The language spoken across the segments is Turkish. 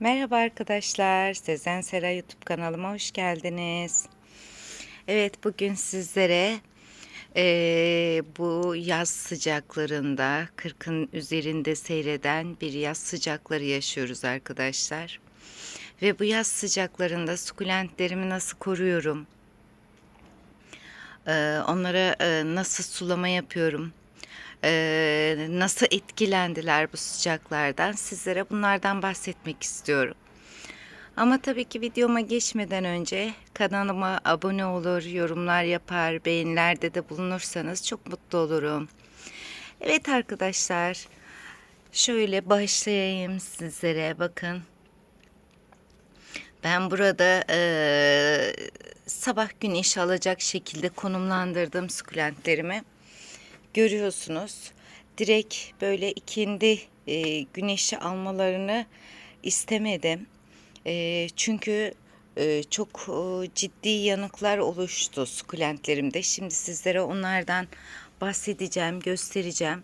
Merhaba arkadaşlar, Sezen Sera YouTube kanalıma hoş geldiniz. Evet, bugün sizlere eee, bu yaz sıcaklarında 40'ın üzerinde seyreden bir yaz sıcakları yaşıyoruz arkadaşlar. Ve bu yaz sıcaklarında sukulentlerimi nasıl koruyorum? Eee, onlara eee, nasıl sulama yapıyorum? Eee, nasıl etkilendiler bu sıcaklardan? Sizlere bunlardan bahsetmek istiyorum. Ama tabii ki videoma geçmeden önce kanalıma abone olur, yorumlar yapar, beğenilerde de bulunursanız çok mutlu olurum. Evet arkadaşlar, şöyle başlayayım sizlere bakın. Ben burada eee, sabah güneş alacak şekilde konumlandırdım sukulentlerimi. Görüyorsunuz direkt böyle ikindi e, güneşi almalarını istemedim. E, çünkü e, çok e, ciddi yanıklar oluştu sukulentlerimde. Şimdi sizlere onlardan bahsedeceğim, göstereceğim.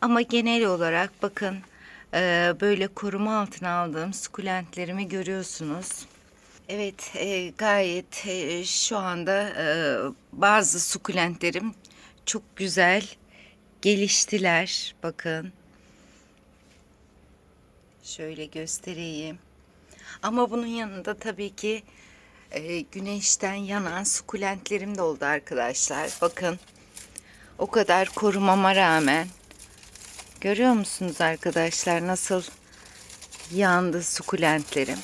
Ama genel olarak bakın e, böyle koruma altına aldığım sukulentlerimi görüyorsunuz. Evet, e, gayet e, şu anda e, bazı sukulentlerim çok güzel geliştiler. Bakın. Şöyle göstereyim. Ama bunun yanında tabii ki e, güneşten yanan sukulentlerim de oldu arkadaşlar. Bakın. O kadar korumama rağmen görüyor musunuz arkadaşlar nasıl yandı sukulentlerim?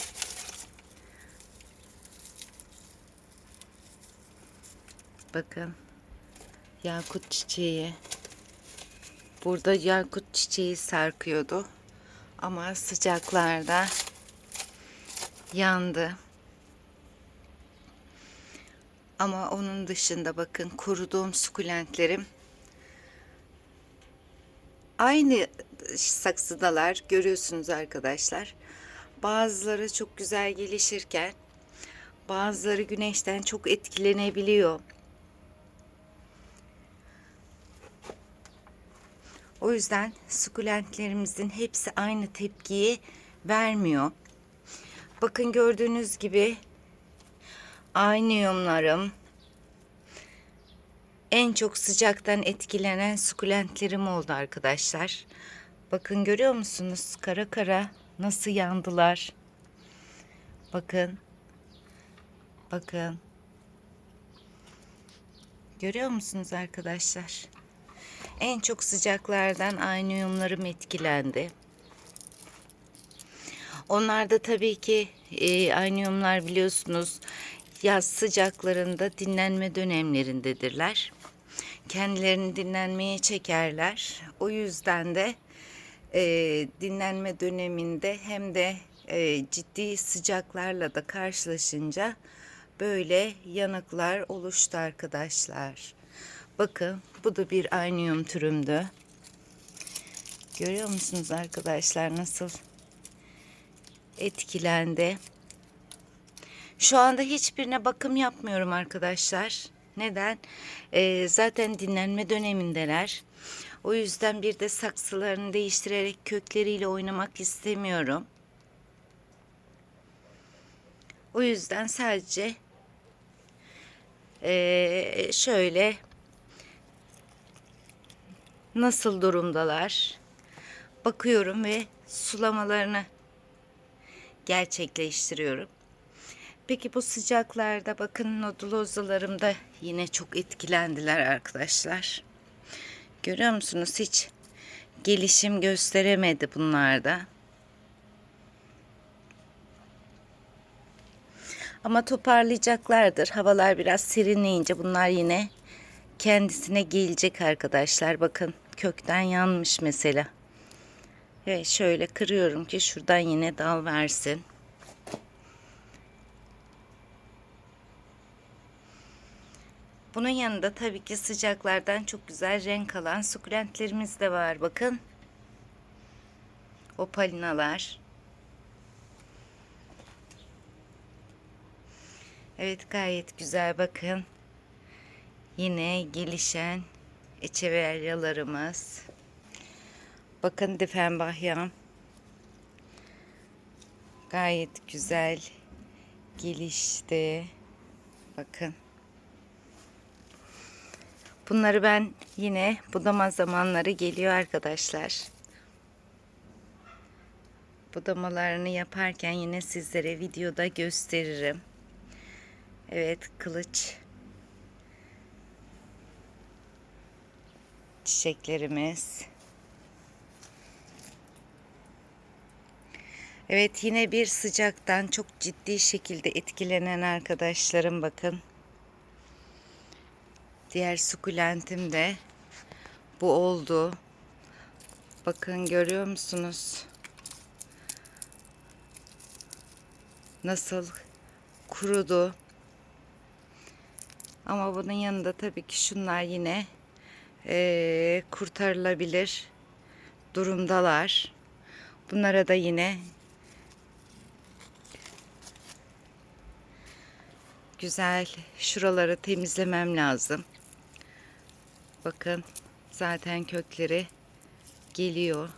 Bakın. Yakut çiçeği. Burada yakut çiçeği sarkıyordu. Ama sıcaklarda yandı. Ama onun dışında bakın kuruduğum sukulentlerim aynı saksıdalar görüyorsunuz arkadaşlar. Bazıları çok güzel gelişirken bazıları güneşten çok etkilenebiliyor. O yüzden sukulentlerimizin hepsi aynı tepkiyi vermiyor. Bakın gördüğünüz gibi aynıyumlarım en çok sıcaktan etkilenen sukulentlerim oldu arkadaşlar. Bakın görüyor musunuz? Kara kara nasıl yandılar. Bakın. Bakın. Görüyor musunuz arkadaşlar? En çok sıcaklardan aynıyumlarım etkilendi. Onlar da tabii ki e, aynıyumlar biliyorsunuz yaz sıcaklarında dinlenme dönemlerindedirler. Kendilerini dinlenmeye çekerler. O yüzden de e, dinlenme döneminde hem de e, ciddi sıcaklarla da karşılaşınca böyle yanıklar oluştu arkadaşlar. Bakın bu da bir aynıyum türümdü. Görüyor musunuz arkadaşlar nasıl etkilendi? Şu anda hiçbirine bakım yapmıyorum arkadaşlar. Neden? Ee, zaten dinlenme dönemindeler. O yüzden bir de saksılarını değiştirerek kökleriyle oynamak istemiyorum. O yüzden sadece ee, şöyle nasıl durumdalar bakıyorum ve sulamalarını gerçekleştiriyorum. Peki bu sıcaklarda bakın nodulozlarım da yine çok etkilendiler arkadaşlar. Görüyor musunuz hiç gelişim gösteremedi bunlarda. Ama toparlayacaklardır. Havalar biraz serinleyince bunlar yine kendisine gelecek arkadaşlar. Bakın kökten yanmış mesela. Ve şöyle kırıyorum ki şuradan yine dal versin. Bunun yanında tabii ki sıcaklardan çok güzel renk alan sukulentlerimiz de var. Bakın. Opalinalar. Evet gayet güzel bakın. Yine gelişen echeveryalarımız. Bakın Difenbahyam. Gayet güzel gelişti. Bakın. Bunları ben yine budama zamanları geliyor arkadaşlar. Budamalarını yaparken yine sizlere videoda gösteririm. Evet kılıç çiçeklerimiz. Evet yine bir sıcaktan çok ciddi şekilde etkilenen arkadaşlarım bakın. Diğer sukulentim de bu oldu. Bakın görüyor musunuz? Nasıl kurudu. Ama bunun yanında tabii ki şunlar yine eee, kurtarılabilir durumdalar. Bunlara da yine güzel şuraları temizlemem lazım. Bakın zaten kökleri geliyor.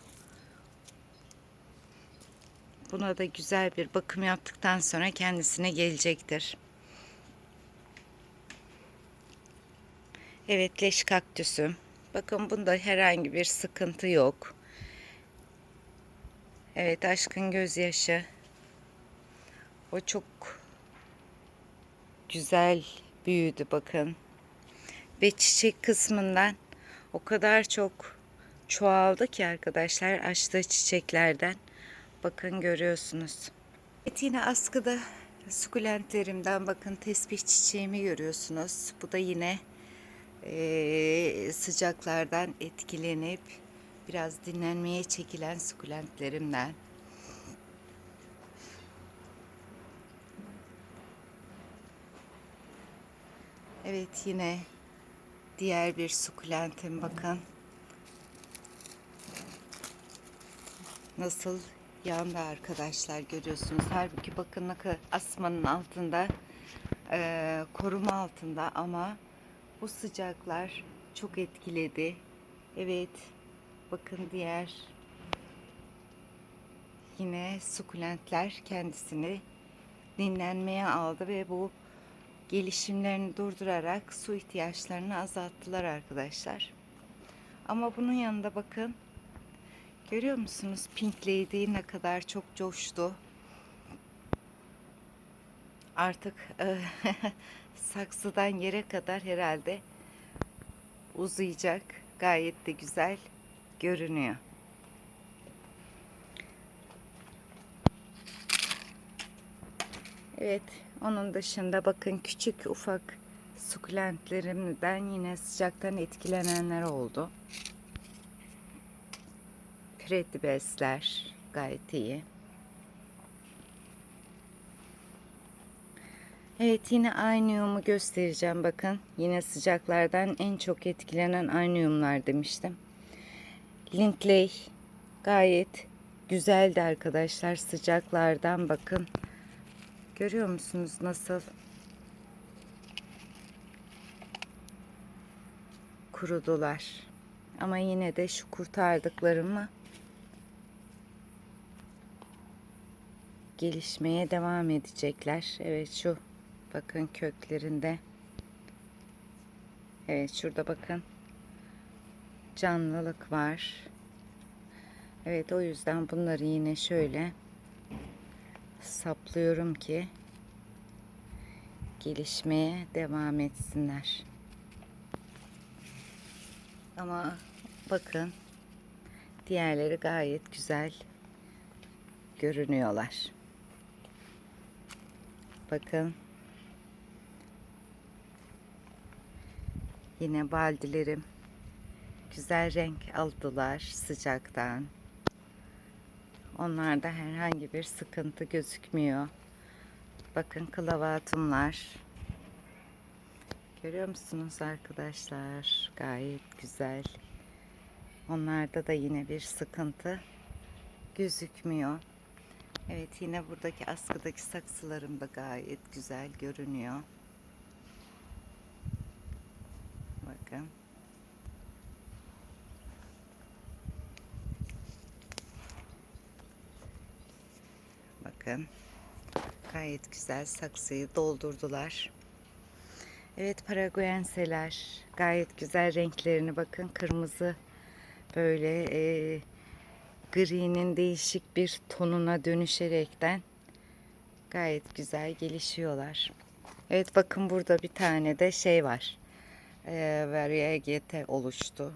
Buna da güzel bir bakım yaptıktan sonra kendisine gelecektir. Evet leş kaktüsüm. Bakın bunda herhangi bir sıkıntı yok. Evet aşkın gözyaşı. O çok güzel büyüdü bakın. Ve çiçek kısmından o kadar çok çoğaldı ki arkadaşlar açtığı çiçeklerden. Bakın görüyorsunuz. Evet yine askıda sukulentlerimden bakın tesbih çiçeğimi görüyorsunuz. Bu da yine sıcaklardan etkilenip biraz dinlenmeye çekilen sukulentlerimden. Evet yine diğer bir sukulentim bakın. Nasıl yandı arkadaşlar görüyorsunuz. Halbuki bakın asmanın altında eee, koruma altında ama bu sıcaklar çok etkiledi. Evet bakın diğer yine sukulentler kendisini dinlenmeye aldı ve bu gelişimlerini durdurarak su ihtiyaçlarını azalttılar arkadaşlar. Ama bunun yanında bakın görüyor musunuz Pink Lady ne kadar çok coştu. Artık e, saksıdan yere kadar herhalde uzayacak. Gayet de güzel görünüyor. Evet, onun dışında bakın küçük ufak sukulentlerimden yine sıcaktan etkilenenler oldu. Pretty besler gayet iyi. Evet yine aynıyumu göstereceğim bakın. Yine sıcaklardan en çok etkilenen aynıyumlar demiştim. Linkley gayet güzeldi arkadaşlar sıcaklardan bakın. Görüyor musunuz nasıl kurudular. Ama yine de şu kurtardıklarımı gelişmeye devam edecekler. Evet şu bakın köklerinde. Evet şurada bakın canlılık var. Evet o yüzden bunları yine şöyle saplıyorum ki gelişmeye devam etsinler. Ama bakın diğerleri gayet güzel görünüyorlar. Bakın yine baldilerim güzel renk aldılar sıcaktan. Onlarda herhangi bir sıkıntı gözükmüyor. Bakın klavatumlar. Görüyor musunuz arkadaşlar? Gayet güzel. Onlarda da yine bir sıkıntı gözükmüyor. Evet yine buradaki askıdaki saksılarım da gayet güzel görünüyor. Bakın. Bakın. Gayet güzel saksıyı doldurdular. Evet paraguenseler gayet güzel renklerini bakın kırmızı böyle e, gri'nin değişik bir tonuna dönüşerekten gayet güzel gelişiyorlar. Evet bakın burada bir tane de şey var. E, variegate oluştu.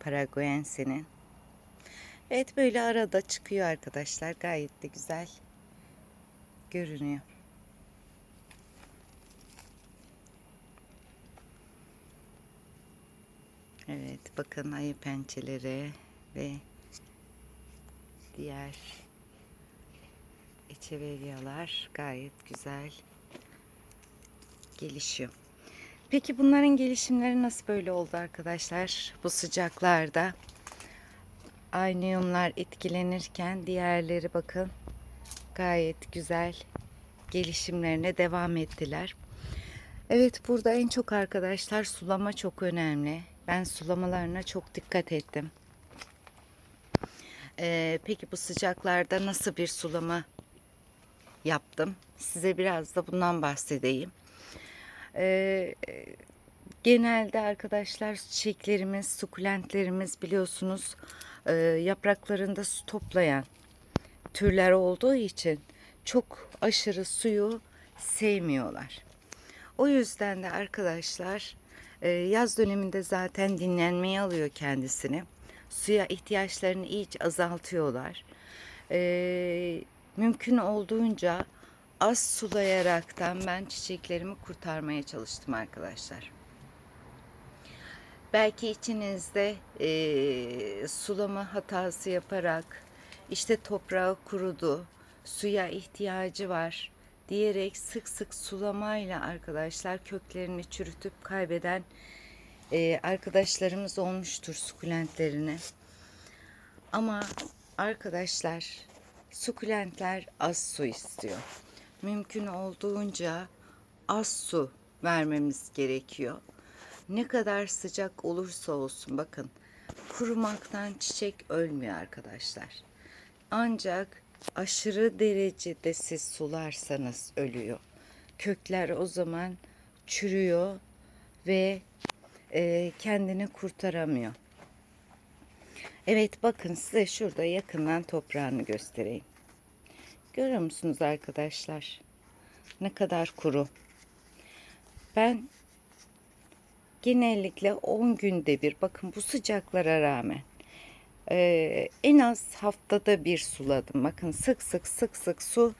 Paraguense'nin. Evet böyle arada çıkıyor arkadaşlar. Gayet de güzel görünüyor. Evet bakın ayı pençeleri ve diğer echeveryalar gayet güzel gelişiyor. Peki bunların gelişimleri nasıl böyle oldu arkadaşlar? Bu sıcaklarda aynıyumlar etkilenirken diğerleri bakın gayet güzel gelişimlerine devam ettiler. Evet burada en çok arkadaşlar sulama çok önemli. Ben sulamalarına çok dikkat ettim. Ee, peki bu sıcaklarda nasıl bir sulama yaptım? Size biraz da bundan bahsedeyim. Ee, genelde arkadaşlar çiçeklerimiz, sukulentlerimiz biliyorsunuz e, yapraklarında su toplayan türler olduğu için çok aşırı suyu sevmiyorlar. O yüzden de arkadaşlar e, yaz döneminde zaten dinlenmeye alıyor kendisini. Suya ihtiyaçlarını iyice azaltıyorlar. E, mümkün olduğunca az sulayaraktan ben çiçeklerimi kurtarmaya çalıştım arkadaşlar. Belki içinizde e, sulama hatası yaparak işte toprağı kurudu, suya ihtiyacı var diyerek sık sık sulamayla arkadaşlar köklerini çürütüp kaybeden e, arkadaşlarımız olmuştur sukulentlerini. Ama arkadaşlar sukulentler az su istiyor. Mümkün olduğunca az su vermemiz gerekiyor. Ne kadar sıcak olursa olsun bakın kurumaktan çiçek ölmüyor arkadaşlar. Ancak aşırı derecede siz sularsanız ölüyor. Kökler o zaman çürüyor ve e, kendini kurtaramıyor. Evet bakın size şurada yakından toprağını göstereyim. Görüyor musunuz arkadaşlar? Ne kadar kuru. Ben genellikle 10 günde bir bakın bu sıcaklara rağmen e, en az haftada bir suladım. Bakın sık sık sık sık su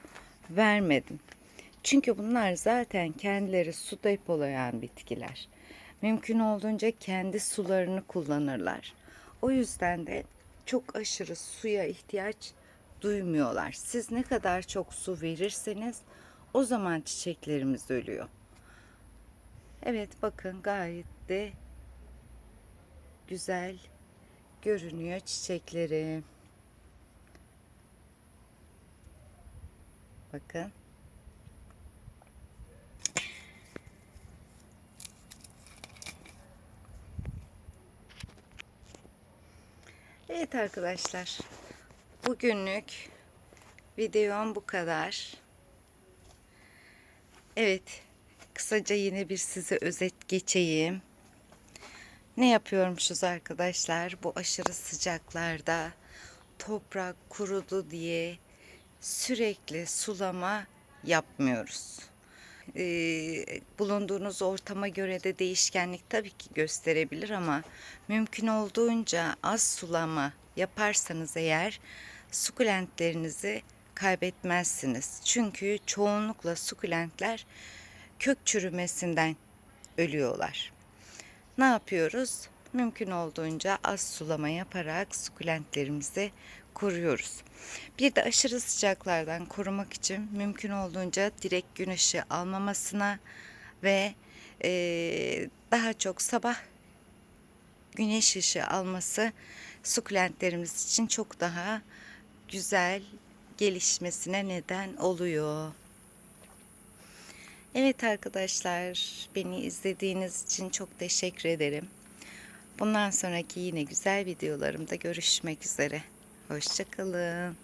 vermedim. Çünkü bunlar zaten kendileri su depolayan bitkiler. Mümkün olduğunca kendi sularını kullanırlar. O yüzden de çok aşırı suya ihtiyaç duymuyorlar. Siz ne kadar çok su verirseniz o zaman çiçeklerimiz ölüyor. Evet bakın gayet de güzel görünüyor çiçekleri. Bakın. Evet arkadaşlar. Bugünlük videom bu kadar. Evet. Kısaca yine bir size özet geçeyim. Ne yapıyormuşuz arkadaşlar? Bu aşırı sıcaklarda toprak kurudu diye sürekli sulama yapmıyoruz. Ee, bulunduğunuz ortama göre de değişkenlik tabii ki gösterebilir ama mümkün olduğunca az sulama yaparsanız eğer sukulentlerinizi kaybetmezsiniz. Çünkü çoğunlukla sukulentler kök çürümesinden ölüyorlar. Ne yapıyoruz? Mümkün olduğunca az sulama yaparak sukulentlerimizi koruyoruz. Bir de aşırı sıcaklardan korumak için mümkün olduğunca direkt gün ışığı almamasına ve e, daha çok sabah güneş ışığı alması sukulentlerimiz için çok daha güzel gelişmesine neden oluyor. Evet arkadaşlar, beni izlediğiniz için çok teşekkür ederim. Bundan sonraki yine güzel videolarımda görüşmek üzere. Hoşçakalın.